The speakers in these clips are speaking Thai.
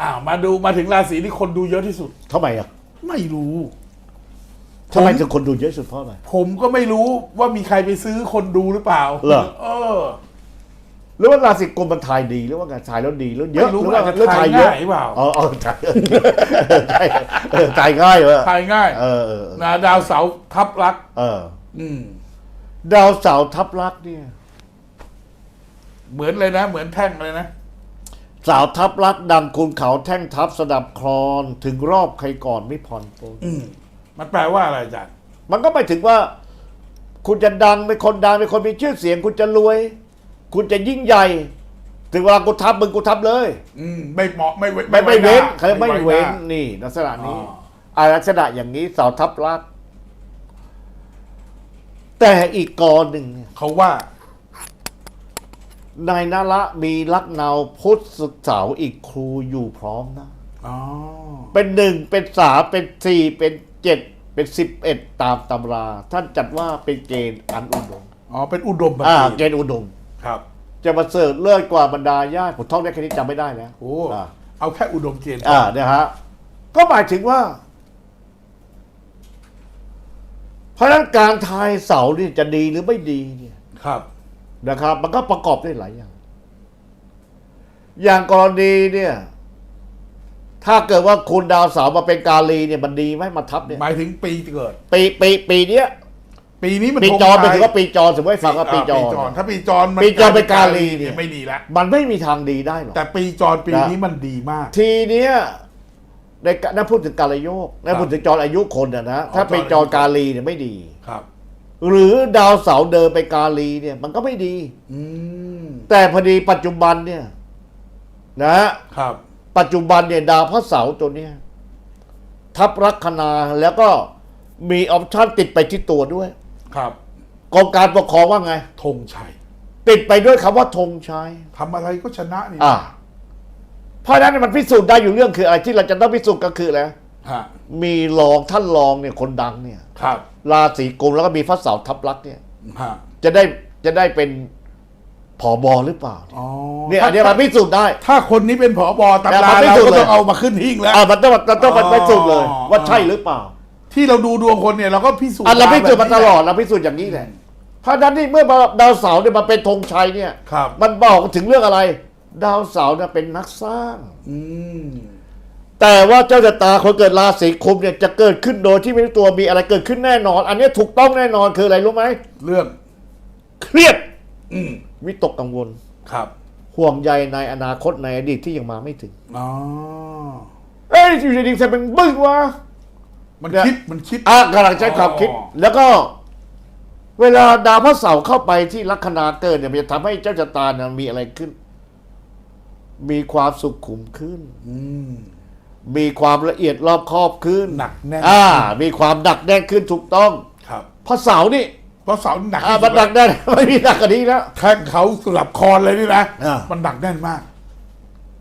อ้าวมาดูมาถึงราศีที่คนดูเยอะที่สุด ทำไมอะไม่รู้ ทำไมถึงคนดูเยอะที่สุดเพราะอะไร ผมก็ไม่รู้ว่ามีใครไปซื้อคนดูหรือเปล่าเหรอ เออหรือว่าราศีกุมมันทายดีหรือว่าการทายแล้วดีแล้วเยอะไม่รู้หรือว่าอาจจะเรื่องทายเยอะทายง่ายเปล่าเออเออทายทายเออทายง่ายเหรอทายง่ายเออเออนะดาวเสาร์ทับรัก เออ อืม ดาวเสาร์ทับลักษณ์เนี่ย เหมือนเลยนะ เหมือนแท่งเลยนะ สาวทับลักษณ์ดังคุณเขาแท่งทับสดับคลอนถึงรอบใครก่อนไม่ผ่อนปลนอืมมันแปลว่าอะไรอาจารย์ มันก็ไม่ถึงว่า คุณจะดังเป็นคนดังเป็นคนมีชื่อเสียง คุณจะรวย คุณจะยิ่งใหญ่ ถึงเวลากูทับมึงกูทับเลย อืมไม่เหมาะไม่เว้นไม่ไม่เว้นหาเขาเรียกไม่เว้นหานี่ ลักษณะนี้อ๋ออ่าลักษณะอย่างนี้เสาทับลักษณ์แต่อีกกอหนึ่งเนี่ยเขาว่า นายนละมีลักเนาพุทธศึกษาอีกครูอยู่พร้อมนะ อ๋อ เป็นหนึ่งเป็นสามเป็นสี่เป็นเจ็ดเป็นสิบเอ็ดตามตำรา ท่านจัดว่าเป็นเกณฑ์อันอุดมอ๋อ เป็นอุดมบัณอ่าฑิตเกณฑ์อุดม ครับ จะมาเสริฐเลิศกว่าบรรดาญาติผมท่องได้แค่นี้จำไม่ได้แล้วโอ้ อ่า เอาแค่อุดมเกณฑ์อ่าเนี่ยฮะ ก็หมายถึงว่า เพราะฉะนั้นการทายเสาเนี่ยจะดีหรือไม่ดีเนี่ย ครับ นะครับ มันก็ประกอบด้วยหลายอย่าง อย่างกรณีเนี่ย ถ้าเกิดว่าคุณดาวเสาร์มาเป็นกาลีเนี่ยมันดีไหมมาทับเนี่ยหมายถึงปีเกิด ปีปีปีเนี้ยปีนี้มันปีธงจรชัยไปถึงว่าปีจรสมมติให้ฟังว่าปีจรอ่าถ้าปีจรมันปีจรเป็นกาลีเนี่ยไม่ดีแล้วมันไม่มีทางดีได้หรอกแต่ปีจรปีนะนี้มันดีมาก ทีเนี้ยในกนั่นพูดถึงกาลโยกนั่นพูดถึงจรอายุคนนะนะถ้าเป็นจรกาลีเนี่ยไม่ดีครับ หรือดาวเสาร์เดินไปกาลีเนี่ย มันก็ไม่ดี อืมแต่พอดีปัจจุบันเนี่ย นะ ครับ ปัจจุบันเนี่ยดาวพระเสาร์ตัวเนี้ยทับลัคนาแล้วก็มีออปชั่นติดไปที่ตัวด้วยครับกรมการปกครองว่าไง ธงชัยติดไปด้วยคำว่าธงชัยทำอะไรก็ชนะนี่ อ่าเพราะฉะนั้นมันพิสูจน์ได้อยู่เรื่องคืออะไรที่เราจะต้องพิสูจน์ก็คืออะไรฮะ มีรองท่านรองเนี่ยคนดังเนี่ยครับราศีกุมแล้วก็มีพระเสาร์ทับลักษณ์เนี่ยฮะจะได้จะได้เป็นผอบอหรือเปล่าอ๋อเนี่ยอันนี้มันพิสูจน์ได้ ถ้าคนนี้เป็นผอบอตำแต่รามันไม่เราถูกก็เลยต้องเอามาขึ้นหิ้งแล้วอ่ามันต้องมันต้องมันอ๋อพิสูจน์เลย ว่าใช่หรือเปล่า ที่เราดูดวงคนเนี่ยเราก็พิสูจน์อะเราพิสูจน์มาแบบตนี้ลอดเราพิสูจน์อย่างนี้แหละเพราะฉะนั้นนี่เมื่อดาวเสาร์เนี่ยมาเป็นธงชัยเนี่ยครับมันบอกถึงเรื่องอะไร ดาวเสาร์เนี่ยเป็นนักสร้าง อืม แต่ว่าเจ้าชะตาคนเกิดราศีคุมเนี่ยจะเกิดขึ้นโดยที่ไม่รู้ตัวมีอะไรเกิดขึ้นแน่นอน อันนี้ถูกต้องแน่นอนคืออะไรรู้ไหมเรื่องเครียดอืมวิตกกังวล ครับห่วงใยในอนาคตในอดีตที่ยังมาไม่ถึง อ๋อเอ้ยอยู่ดีๆจะเป็นบึ้งวะ มันเนี่ยคิดมันคิด อะกำลังใช้ความคิด อ๋อ แล้วก็ เวลาดาวพระเสาร์เข้าไปที่ลัคนาเกิดเนี่ยมันจะทำให้เจ้าชะตาเนี่ยมีอะไรขึ้น มีความสุขขุมขึ้น อืม มีความละเอียดรอบคอบขึ้นหนักแน่น อ่า มีความหนักแน่นขึ้นถูกต้องครับพระเสาร์นี่เพราะเสาหนักอ่าที่มันสุดหนักแน่น ไม่มีหนักกว่านี้แล้ว แท่งเขาสลับคอนเลยนี่นะอ่ามั มันหนักแน่นมาก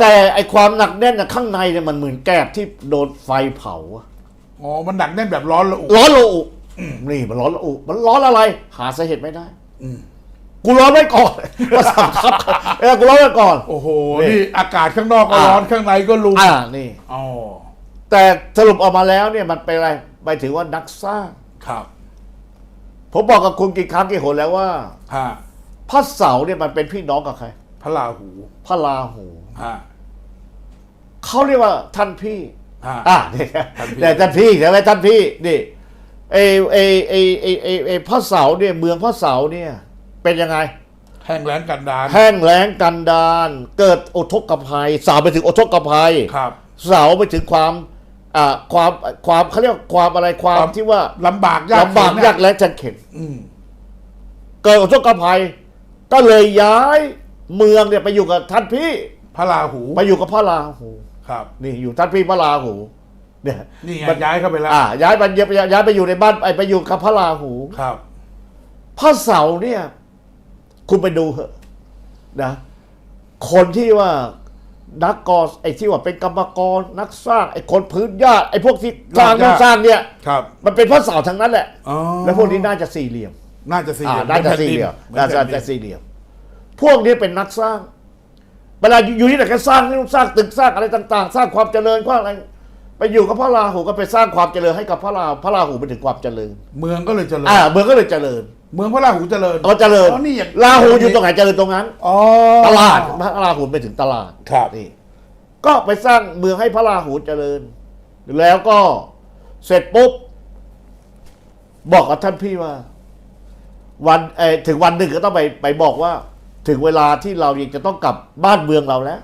แต่ไอความหนักแน่นน่ะข้างในเนี่ยมันเหมือนแก้บที่โดนไฟเผาอะอ๋อ มันหนักแน่นแบบร้อนระอุร้อนระอุนี่มันร้อนระอุมันร้อนอะไร หาสาเหตุไม่ได้ อืม กูร้อนไว้ก่อนว่าสำคัญเออกูร้อนไว้ก่อน โอ้โห นี่ นี่อากาศข้างนอกก็อ่าร้อน ข้างในก็รุนอ่านี่ อ๋อ แต่สรุปออกมาแล้วเนี่ยมันเป็นอะไรหมายถึงว่านักสร้าง ครับผมบอกกับคุณกี่ครั้งกี่หนแล้วว่า ฮะพระเสาร์เนี่ยมันเป็นพี่น้องกับใคร พระราหูพระราหูฮะ เขาเรียกว่าท่านพี่ฮะอ่าเนี่ยท่านพี่ แต่ท่านพี่ใช่ไหมท่านพี่นี่เอเอเอเอเอเอพระเสาร์เนี่ยเมืองพระเสาร์เนี่ย เป็นยังไง แห้งแล้งกันดารแห้งแล้งกันดานเกิดอุทกภัยเสาร์ไปถึงอุทกภัยครับเสาร์ไปถึงความอ่าความความเขาเรียกว่าความอะไรความความ ที่ว่าลำบากยากลำบากเข็ญยากแล้งจันเข็นอืมเกิดอุทกภัย ก็เลยย้ายเมืองเนี่ยไปอยู่กับท่านพี่ พระราหูไปอยู่กับพระราหูครับ นี่อยู่ท่านพี่พระราหูเนี่ยนี่ไงมันย้ายเข้าไปแล้วอ่าย้ายไปย้ายไปอยู่ในบ้านไปไปอยู่กับพระราหู ครับ พระเสาร์เนี่ย คุณไปดูเหอะนะ คนที่ว่านักกอไอ้ที่ว่าเป็นกรรมกรนักสร้างไอ้คนพื้นญาติไอ้พวกที่สร้างนู่นสร้างเนี่ยครับ มันเป็นพระเสาร์ทั้งนั้นแหละอ๋อแล้วพวกนี้น่าจะสี่เหลี่ยมน่าจะสี่อ่าเหลี่ยมน่าจะหมือสี่เหลี่ยมแผ่น่าจะแผ่นดินสี่เหลี่ยม พวกนี้เป็นนักสร้างไปเวลาอยู่ที่ไหนก็สร้างนี่สร้างตึกสร้างอะไรต่าง ๆ สร้างความเจริญกว่าอะไรไปอยู่กับพระราหูก็ไปสร้างความเจริญให้กับพระราพระราหูไปถึงความเจริญ เมืองก็เลยเจริญอ่าเมืองก็เลยเจริญ เมืองพระราหูเจริญก็เจริญอ๋อนี่อย่างราหูอยู่ตรงไหนเจริญตรงนั้น อ๋อตลาดพระราหูไปถึงตลาดครับนี่ก็ไปสร้างเมืองให้พระราหูเจริญ แล้วก็เสร็จปุ๊บ บอกกับท่านพี่ว่า วันเออถึงวันหนึ่งก็ต้องไปไปบอกว่า ถึงเวลาที่เราอยากจะต้องกลับบ้านเมืองเราแล้ว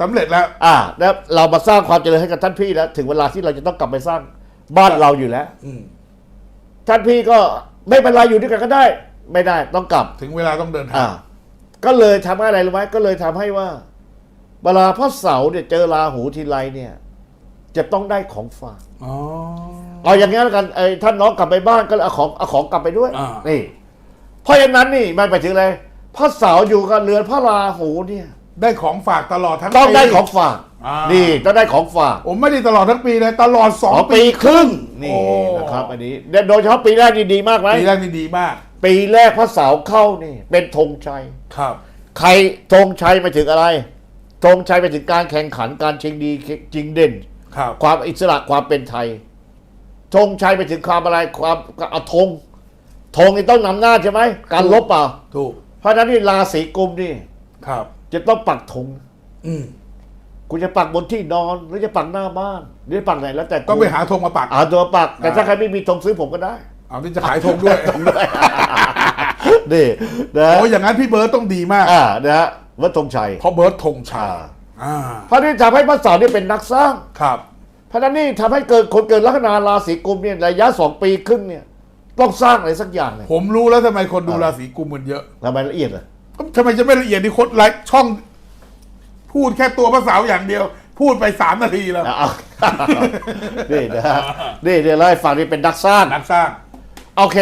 สำเร็จแล้ว อ่า แล้วเรามาสร้างความเจริญให้กับท่านพี่แล้ว ถึงเวลาที่เราจะต้องกลับไปสร้างบ้านเราอยู่แล้วอืมท่านพี่ก็ ไม่เป็นไรอยู่ด้วยกันก็ได้ ไม่ได้ต้องกลับ ถึงเวลาต้องเดินทาอ่าง ก็เลยทำให้อะไรรู้ไหมก็เลยทำให้ว่าเวลาพระเสาร์เนี่ยเจอราหูทีไรเนี่ย จะต้องได้ของฝากอ๋อ เอาอย่างนี้แล้วกันไอ้ท่านน้องกลับไปบ้านก็เลยเอาของเอาของกลับไปด้วยอ่านี่เพราะฉะนั้นนี่มันไปถึงอะไรพระเสาร์อยู่กับเรือนพระราหูเนี่ย ได้ของฝากตลอดทั้งต้องปีได้ของฝาก อ่านี่ต้องได้ของฝากผมไม่ได้ตลอดทั้งปีเลยตลอดสองสองปี ปีครึ่งนี่โอ้ นะครับอันนี้โดยเฉพาะปีแรกนี่ดีมากไหมปีแรกนี่ดีมากปีแรกพระเสาร์เข้านี่ เป็นธงชัย ครับ ใครธงชัยไปถึงอะไรธงชัยไปถึงการแข่งขันการชิงดีจริงเด่น ครับความอิสระความเป็นไทยธงชัยไปถึงความอะไรความเอาธงธงนี่ต้องนำหน้าใช่ไหมการลบเปล่าถูกเพราะฉะนั้นนี่ราศีกุมนี่ ครับ จะต้องปักธงอืม คุณจะปักบนที่นอนหรือจะปักหน้าบ้านหรือจะปักไหนแล้วแต่คุณต้องไปหาธงมาปักเอาตัวปัก แต่อ่าถ้าใครไม่มีธงซื้อผมก็ได้เอาที่จะขายธงด้วยนี่นะโอ้ยอย่างนั้นพี่เบิร์ตต้องดีมากอ่านะฮะวัดธงชัยเพราะเบิร์ตธงชัยอ่าอ่าเพราะนี่ทำให้พระเสาร์นี่เป็นนักสร้างครับเพราะฉะนั้นนี่ทำให้เกิดคนเกิดลัคนาราศีกุมเนี่ยระยะสองปีครึ่งเนี่ยต้องสร้างอะไรสักอย่างเนี่ยผมรู้แล้วทำไมคนดูอ่าราศีกุมมันเยอะทำไมละเอียดอะทำไมจะไม่ละเอียดที่คนไลฟ์ช่อง พูดแค่ตัวภาษาอย่างเดียว พูดไปสามนาทีแล้วเอา นี่นะฮะนี่เดี๋ยวเล่าให้ฟังนี่เป็นนักสร้าง นักสร้างโอเค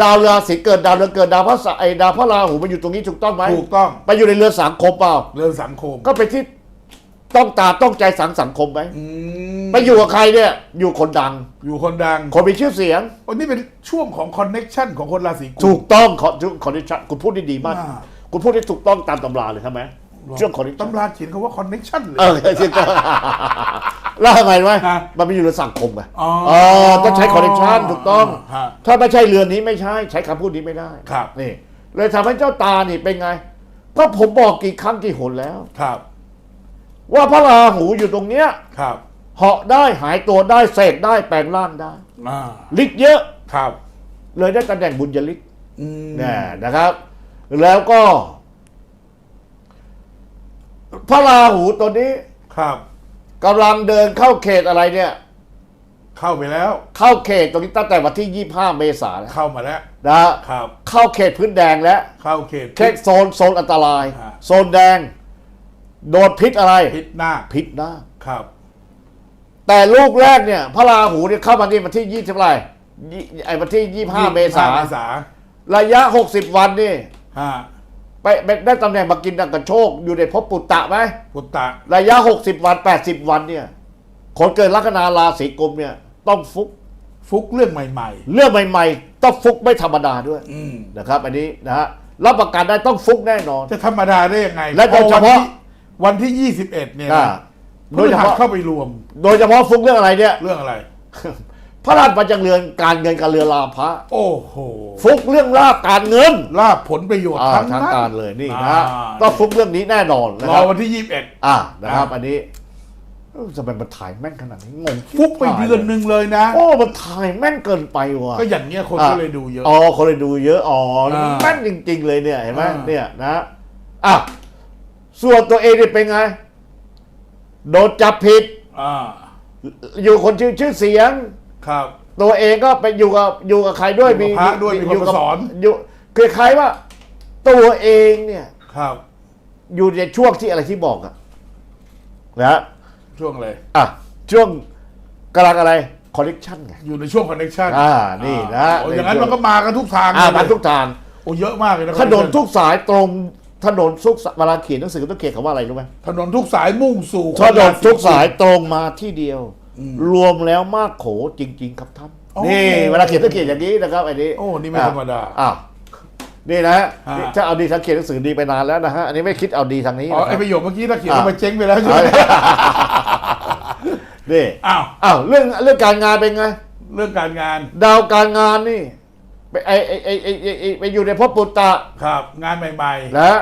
ดาวราศีเกิดดาวเรือนเกิดดาวพระเสาร์ไอ้ดาวพระราหูมันอยู่ตรงนี้ถูกต้องไหมถูกต้อง ไปอยู่ในเรือนสังคมเปล่า เรื่องสังคมก็ไปนที่ต้องตาต้องใจสังสังคมไหมอืมไปอยู่กับใครเนี่ย อยู่คนดัง อยู่คนดังคนมีชื่อเสียงวันนี้เป็นช่วงของคอนเน็ชันของคนราศีกุถูมกต้องขอขอดิฉันคุณพูดได้ดีมาก อ่า คุณพูดได้ถูกต้องตามตำราเลยใช่ไหม ช่วงขอดิฉันตำราเขียนคำว่าคอนเน็ชันเลย เออจริงๆแล้วทำไมไหมฮะมันไม่อยู่ในสังคมไงอ๋อเออต้องใช้คอนเนคชันถูกต้อง ฮะถ้าไม่ใช่เรือนนี้ไม่ใช่ ใช้คำพูดนี้ไม่ได้ครับ นี่ เลยทำให้เจ้าตานี่เป็นไง ก็ผมบอกกี่ครั้งกี่หนแล้ว ครับว่าพระราหูอยู่ตรงเนี้ยครับเหาะได้หายตัวได้เสกได้แปลงร่างได้อ่าฤทธิ์เยอะ ครับเลยได้ตำแหน่งบุญยฤทธิ์อืมนะนะครับ แล้วก็ พระราหูตัวนี้ครับ กำลังเดินเข้าเขตอะไรเนี่ย เข้าไปแล้ว เข้าเขตตรงนี้ตั้งแต่วันที่ 25 เมษายนแล้วเข้ามาแล้ว นะฮะครับ เข้าเขตพื้นแดงแล้ว เข้าเขต เขตโซนโซนอันตราย ฮะ โซนแดง โดนพิษอะไร พิษหน้าคพิษหน้า ครับ แต่ลูกแรกเนี่ย พระราหูเนี่ยเข้ามาที่วันที่ยี่สิบไรยี่ไอ้วันที่ยี่ห้าเมษาเมษาระยะหกสิบวันนี่ฮะ ไปไปได้ตำแหน่งมากินดังกันโชค อยู่ในภพปุตตะไหมปุตตะ ระยะหกสิบวันแปดสิบวันเนี่ย คนเกิดลัคนาราศีกุมเนี่ย ต้องฟุกฟุกเรื่องใหม่ เรื่องใหม่ ๆ ต้องฟุกไม่ธรรมดาด้วยๆ อืมนะครับ อันนี้นะฮะรับประกันได้ต้องฟุกแน่นอน จะธรรมดาได้ยังไงและโดยเฉพาะพอวันที่วันที่ยี่สิบเอ็ดเนี่ยอ่าโดยเฉพาะเข้าไปรวมโดยเฉพาะฟุกเรื่องอะไรเนี่ย เรื่องอะไร พระราชบัญญัติเรือนการเงินการเรือลาภะโอ้โหฟุกเรื่องลาบการเงินลาบผลประโยชน์อ่าทั้งทางนั้น การเลยนี่นะอ่าฮะต้องฟุกเรื่องนี้แน่นอนนะรคอรับวันที่ยี่สิบเอ็ดอ่านะครับ อ่า อันนี้เอ้าทำไมมันถ่ายแม่นขนาดนี้งงฟุกไปเดือนหนึ่งเลยนะ โอ้มันถ่ายแม่นเกินไปว่ะ ก็อย่างเงี้ยคนก็เลยดูเยอะ อ๋อ คนเลยดูเยอะ อ๋อแล้วมันอ่าแม่นจริง ๆ เลยเนี่ย เห็นไหมอ่า เนี่ยนะอะส่วนตัวเองเนี่ยเป็นไง โดนจับผิด อ่า อยู่คนชื่อชื่อเสียง ครับ ตัวเองก็ไปอยู่กับอยู่กับใครด้วยอยู่กับพระด้วยมีคนอยู่กับมาสอน อยู่คือใครว่า ตัวเองเนี่ย ครับ อยู่ในช่วงที่อะไรที่บอกอะนะฮะช่วงเลยอะช่วงกำลังอะไรคอลเลกชันไงอยู่ในช่วงคอนเนคชั่นอ่านี่นะโอ้อย่างนั้นมันก็มากันทุกทางอ่าเลยมันทุกทาง โอ้เยอะมากเลยนะถนนทุกสายตรงถนนทุกสายเวลาเขียนหนังสือต้องเขียนคำว่าอะไรรู้ไหมถนนทุกสายมุ่งสู่ถนนทุกสายตรงมาที่เดียว รวมแล้วมากโขจริง ๆ ครับท่านโอ้นี่เวลาเขียนต้องเขียนอย่างนี้นะครับไอ้นี้โอ้นี่ไม่ธรรมดาอ้าวนี่นะฮะอ่านี่ถ้าเอาดีทางเขียนหนังสือดีไปนานแล้วนะฮะอันนี้ไม่คิดเอาดีทางนี้อ๋อนะคไอรับประโยคเมื่อกี้ถ้าเขียนลงไปเจ๊งไปแล้วใช่ไหมนี่อ้าวอ้าวเรื่องเรื่องการงานเป็นไง เรื่องการงาน ดาวการงานนี่ไปไอไอไอไอไอ้ไอไปอยู่ในภพปุตตะครับ งานใหม่นะ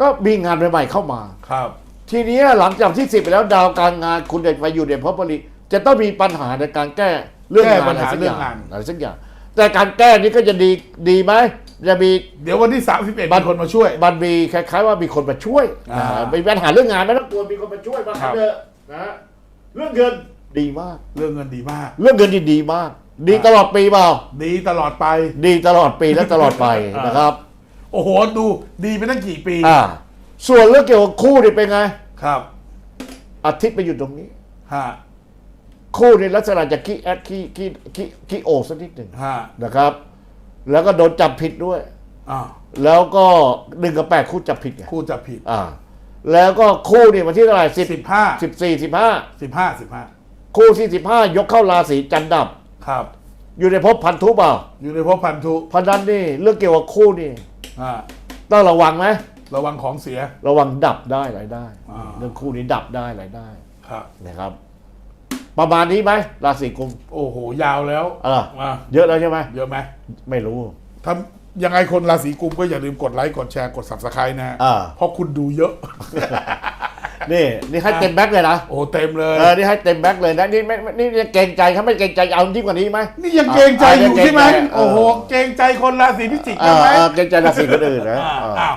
ก็มีงานใหม่ๆเข้ามาๆครับ ทีเนี้ยหลังจากที่สิบไปแล้วดาวการงานคุณจะไปอยู่ในภพบริ จะต้องมีปัญหาในการแก้เรื่องแก้งานปัญหาอะไรสักเรื่อองย่างงาน อะไรสักอย่าง แต่การแก้นี้ก็จะดีดีไหมจะมี เดี๋ยววันที่ 31บัมีตรคนมาช่วย มันมีคล้ายๆว่ามีคนมาช่วยอ่าอ่ามีปัญหาเรื่องงานไม่ต้องกลัวมีคนมาช่วยมาครับเถอะนะฮะเรื่องเงินดีมาก เรื่องเงินดีมาก เรื่องเงินดีดีมาก ดีตลอดปีเปล่า ดีตลอดไป ดีตลอดปีและตลอดไปอ่าน นะครับ โอ้โห ดูดีไปตั้งกี่ปี อ่า ส่วนเรื่องเกี่ยวกับคู่นี่เป็นไง ครับอาทิตย์ไปอยู่ตรงนี้ ฮะ คู่ในลักษณะจะขี้แอดขี้ขี้ขี้ขี้โอสักนิดหนึ่งฮะนะครับ แล้วก็โดนจับผิดด้วย อ่าแล้วก็หนึ่งกับแปดคู่จับผิดไงคู่จับผิดอ่า แล้วก็คู่นี่วันที่เท่าไหร่สิบสิบห้าสิบสี่สิบห้าสิบห้าสิบห้าคู่ที่สิบห้ายกเข้าราศีจันทร์ดับครับอยู่ในภพพันธุเปล่าอยู่ในภพพันธุเพราะนั้นนี่เรื่องเกี่ยวกับคู่นี่อ่าต้องระวังไหมระวังของเสีย ระวังดับได้หลายได้ อ่า เรื่องคู่นี้ดับได้หลายได้ครับ นะครับ ประมาณนี้ไหมราศีกุมโอ้โห ยาวแล้วเอออ่าเยอะแล้วใช่ไหมเยอะไหมไม่รู้ถ้ายังไงคนราศีกุมก็อย่าลืมกดไลค์กดแชร์กด subscribe นะฮะอ่าเพราะคุณดูเยอะ นี่นี่ให้เต็มแบ็คเลยนะโอ้เต็มเลย เออนี่ให้เต็มแบ็คเลยนะนี่ไม่ไม่นี่เกรงใจเขาไม่เกรงใจเอายิ่งกว่านี้ไหมนี่ยังเกรงใจอยู่ใช่ไหมเออโอ้โห เกรงใจคนราศีพิจิกเอใช่อไหมเออเกรงใจราศีคนอื่นนะอ่าเออ อ้าว